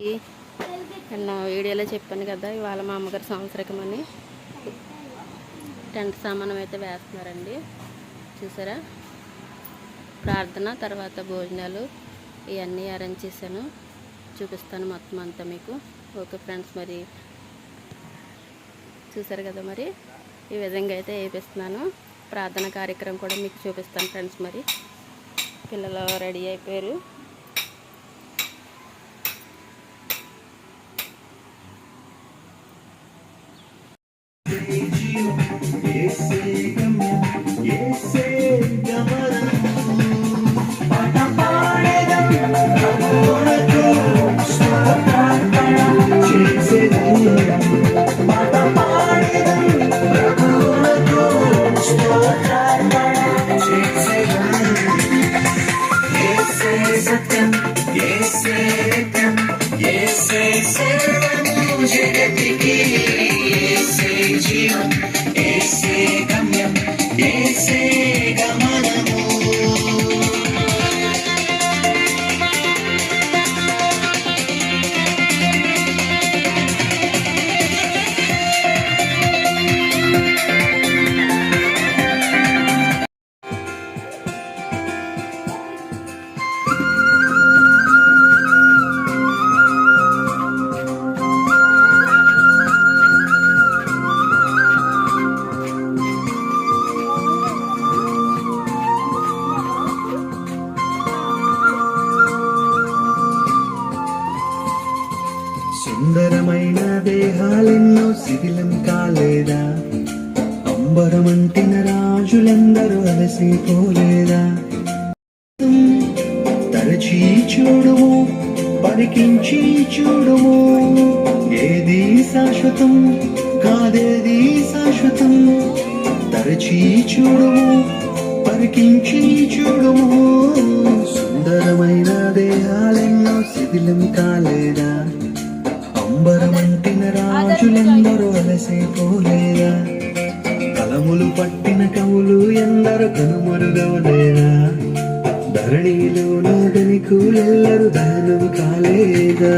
నిన్న వీడియోలో చెప్పాను కదా ఇవాళ మా అమ్మగారు సంవత్సరకం అని. టెంట్ సామానం అయితే వేస్తున్నారండి. చూసారా? ప్రార్థన తర్వాత భోజనాలు ఇవన్నీ అరేంజ్ చేశాను. చూపిస్తాను మొత్తం అంతా మీకు. ఓకే ఫ్రెండ్స్ మరి చూసారు కదా మరి? ఈ విధంగా అయితే వేపిస్తున్నాను. ప్రార్థన కార్యక్రమం కూడా మీకు చూపిస్తాను ఫ్రెండ్స్ మరి. పిల్లలు రెడీ అయిపోయారు. సుందరమైన దేహాలెన్నో శిథిలం కాలేదా? అంబరమంటిన రాజులందరూ అలసిపోలేదా? తరచి చూడుము పరికించి చూడుము ఏది శాశ్వతం కాదేది శాశ్వతం? తరచి చూడుము పరికించి చూడుము సుందరమైన దేహాలెన్నో శిథిలం కాలేదా పట్టిన కవులు ఎందరు కనుమరుగవలేదా ధరణిలోను కూలెల్లరు దహనం కాలేదా?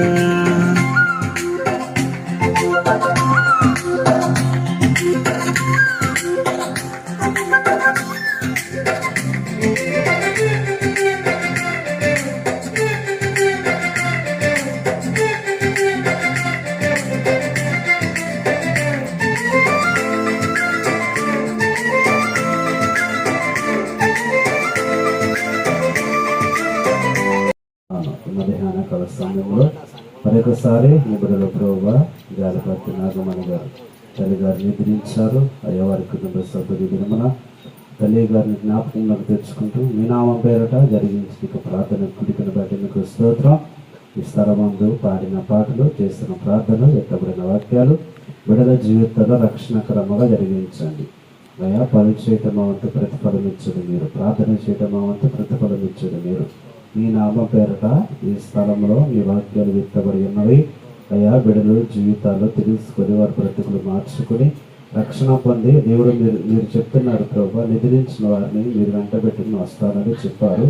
మధ్యాహ్న కాల సమయంలో మరొకసారి నిబుడల ప్రోభ జాలపతి నాగమణి గారు తల్లి గారిని నిద్రించారు అయ్యా వారి కుటుంబ సభ్యులు దినమున తల్లి గారిని జ్ఞాపకంలోకి తెచ్చుకుంటూ మీ నామం పేరట జరిగించిన ప్రార్థన కుడికను బట్టి మీకు స్తోత్రం. ఈ పాడిన పాటలు చేస్తున్న ప్రార్థనలు ఎత్తబడిన వాక్యాలు విడల జీవితంలో రక్షణకరముగా జరిగించండి. అయా పని చేయటం వంతు ప్రతిఫలం ఇచ్చుడు మీరు. ప్రార్థన చేయటం వంతు ప్రతిఫలం ఇచ్చుడు మీరు. మీ నామ పేరట ఈ స్థలంలో మీ వాక్యాలు విత్తబడి ఉన్నవి. అయా బిడలు జీవితాల్లో తెలుసుకొని వారి బ్రతుకులు మార్చుకుని రక్షణ పొంది దేవుడు మీరు మీరు చెప్తున్నారు ప్రభా నిద్రించిన వారిని మీరు వెంట పెట్టుకుని వస్తానని చెప్పారు.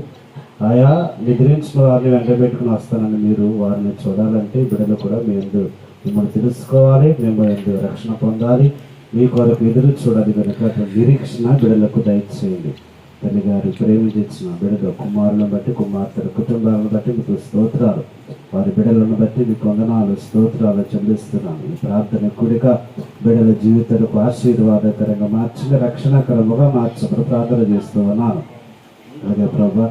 ఆయా నిద్రించిన వారిని వెంట పెట్టుకుని వస్తానని మీరు వారిని చూడాలంటే బిడలు కూడా మీ ఎందు మిమ్మల్ని తెలుసుకోవాలి మేము ఎందు రక్షణ పొందాలి. మీ కొరకు ఎదురు చూడాలి కనుక నిరీక్షణ బిడలకు దయచేయండి. తల్లి గారు ప్రేమించిన బిడలు కుమారులను బట్టి కుమార్తెల కుటుంబాలను బట్టి మీకు స్తోత్రాలు. వారి బిడలను బట్టి మీకు వందనాలు స్తోత్రాలు చెల్లిస్తున్నాను ఈ ప్రార్థన కూడిక బిడల జీవితాలకు ఆశీర్వాదకరంగా మార్చిన రక్షణకరముగా మార్చమని ప్రార్థన చేస్తూ ఉన్నాను. అలాగే ప్రభా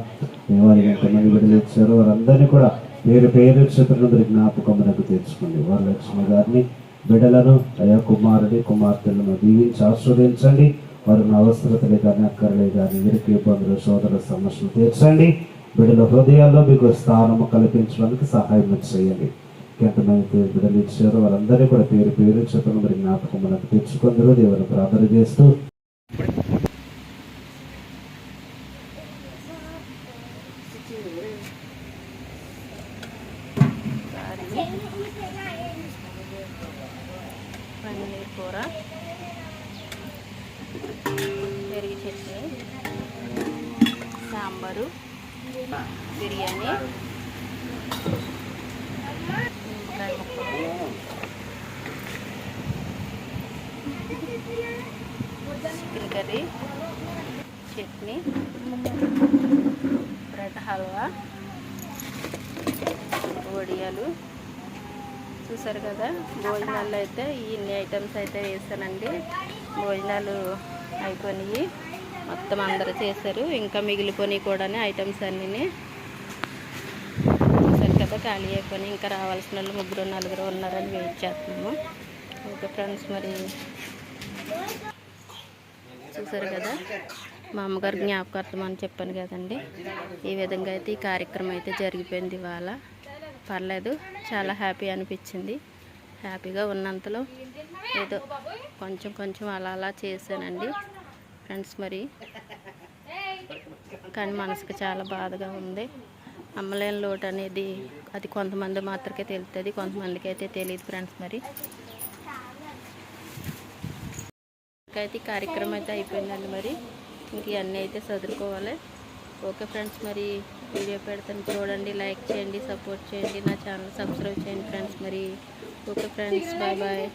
వారి ఎంతమంది బిడ్డలు ఇచ్చారో వారందరినీ కూడా పేరు పేరు చిత్రులందరి జ్ఞాపకములకు తెచ్చుకోండి. వారి లక్ష్మి గారిని బిడ్డలను అయా కుమారుడి కుమార్తెలను దీవించి ఆస్వాదించండి వారి అవసరతలే కానీ అక్కర్లే కానీ వీరికి ఇబ్బందులు సోదర సమస్యలు తీర్చండి. బిడ్డల హృదయాల్లో మీకు స్థానము కల్పించడానికి సహాయం చేయండి. ఎంతమంది బిడ్డలు ఇచ్చారో వారందరినీ కూడా పేరు పేరు చెప్పిన మరి జ్ఞాపకం మనకు తెచ్చుకుందరూ. దేవుని ప్రార్థన చేస్తూ కూర. బిర్యానీ. నిమ్మకాయ chicken curry chutney bread halwa వడియాలు. చూసారు కదా భోజనాల్లో అయితే ఇన్ని ఐటమ్స్ అయితే వేసానండి. భోజనాలు అయిపోయినాయి. మొత్తం అందరు చేశారు. ఇంకా మిగిలిపోయి కూడా ఐటమ్స్ అన్నీ ఖాళీ అయిపోయి ఇంకా రావాల్సిన వాళ్ళు ముగ్గురు నలుగురు ఉన్నారని వెయిట్ చేస్తున్నాము. ఓకే ఫ్రెండ్స్ మరి చూసారు కదా? మా అమ్మగారు జ్ఞాపకార్థం అని చెప్పాను కదండి. ఈ విధంగా అయితే ఈ కార్యక్రమం అయితే జరిగిపోయింది ఇవాళ. పర్లేదు చాలా హ్యాపీ అనిపించింది. హ్యాపీగా ఉన్నంతలో ఏదో కొంచెం కొంచెం అలా అలా చేశానండి. ఫ్రెండ్స్ మరి కానీ మనసుకు చాలా బాధగా ఉంది. అమ్మలేని లోటు అనేది అది కొంతమంది మాత్రకే తెలుస్తుంది కొంతమందికి అయితే తెలియదు ఫ్రెండ్స్ మరి అయితే కార్యక్రమం అయితే అయిపోయిందండి మరి. ఇంక ఇవన్నీ అయితే చదువుకోవాలి ఓకే ఫ్రెండ్స్ మరి వీడియో పెడతాను చూడండి లైక్ చేయండి సపోర్ట్ చేయండి నా ఛానల్ సబ్స్క్రైబ్ చేయండి ఫ్రెండ్స్ మరి. Okay friends bye bye